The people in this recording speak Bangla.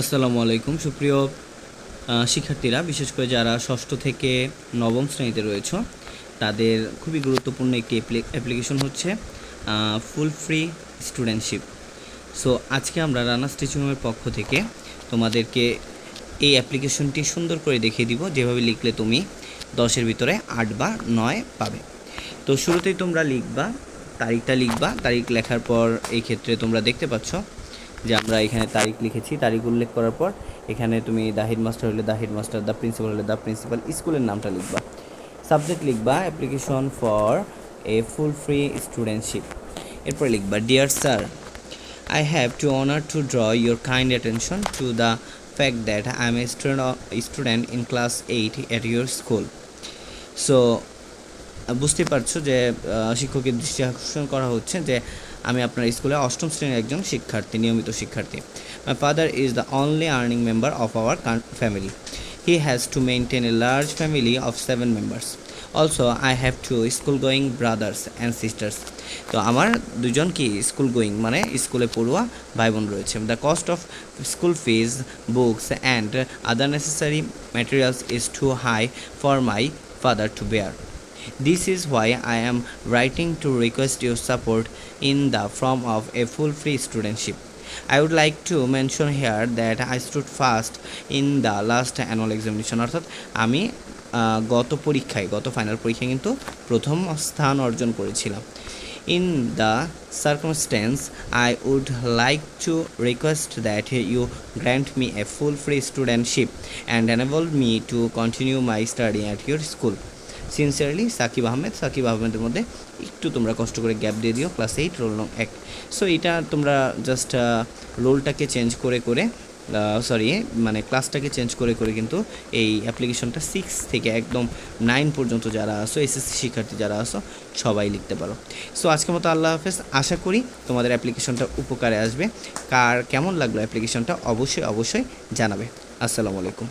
আসসালামু আলাইকুম। সুপ্রিয় শিক্ষার্থীরা, বিশেষ করে যারা ষষ্ঠ থেকে নবম শ্রেণীতে রয়েছে, তাদের খুবই গুরুত্বপূর্ণ একটি অ্যাপ্লিকেশন হচ্ছে ফুল ফ্রি স্টুডেন্টশিপ। সো, আজকে আমরা রানা স্টিচিং রুমের পক্ষ থেকে তোমাদেরকে এই অ্যাপ্লিকেশনটি সুন্দর করে দেখিয়ে দিব, যেভাবে লিখলে তুমি দশের ভিতরে আট বা নয় পাবে। তো, শুরুতেই তোমরা লিখবা, তারিখটা লিখবা, তারিখ লেখার পর এই ক্ষেত্রে তোমরা দেখতে পাচ্ছ যে আমরা এখানে তারিখ লিখেছি তারিখ উল্লেখ করার পর এখানে তুমি দ্য হেডমাস্টার হলে দ্য হেডমাস্টার দ্য প্রিন্সিপাল হলে দ্য প্রিন্সিপাল স্কুলের নামটা লিখবা সাবজেক্ট লিখবা application for a full free studentship এরপর লিখবা dear sir I have to honor to draw your kind attention to the fact that I am a student, a student in class 8 at your school. বুঝতে পারছ যে শিক্ষকের দৃষ্টি আকর্ষণ করা হচ্ছে যে আমি আপনার স্কুলে অষ্টম শ্রেণির একজন শিক্ষার্থী, নিয়মিত শিক্ষার্থী। My father is the only earning member of our family he has to maintain a large family of seven members also I have two school going brothers and sisters তো আমার দুজন কি স্কুল গোয়িং মানে স্কুলে পড়ুয়া ভাই বোন রয়েছে। The cost of school fees books and other necessary materials is too high for my father to bear This is why I am writing to request your support in the form of a full free studentship. I would like to mention here that I stood fast in the last annual examination অর্থাৎ আমি গত পরীক্ষায় গত ফাইনাল পরীক্ষায় কিন্তু প্রথম স্থান অর্জন করেছিলাম in the circumstances I would like to request that you grant me a full free studentship and enable me to continue my study at your school sincerely Sakib Ahmed Sakib আহমেদের মধ্যে একটু তোমরা কষ্ট করে গ্যাপ দিয়ে দিও ক্লাস এইট রোল নং এক। সো এটা তোমরা জাস্ট রোলটাকে চেঞ্জ করে করে সরি মানে ক্লাসটাকে চেঞ্জ করে করে কিন্তু এই অ্যাপ্লিকেশনটা সিক্স থেকে একদম নাইন পর্যন্ত যারা আসো এসএসসি শিক্ষার্থী যারা আসো সবাই লিখতে পারো। সো আজকের মতো আল্লাহ হাফেজ। আশা করি তোমাদের অ্যাপ্লিকেশনটা উপকারে আসবে। কার কেমন লাগল অ্যাপ্লিকেশনটা অবশ্যই অবশ্যই জানাবে। আসসালামু আলাইকুম।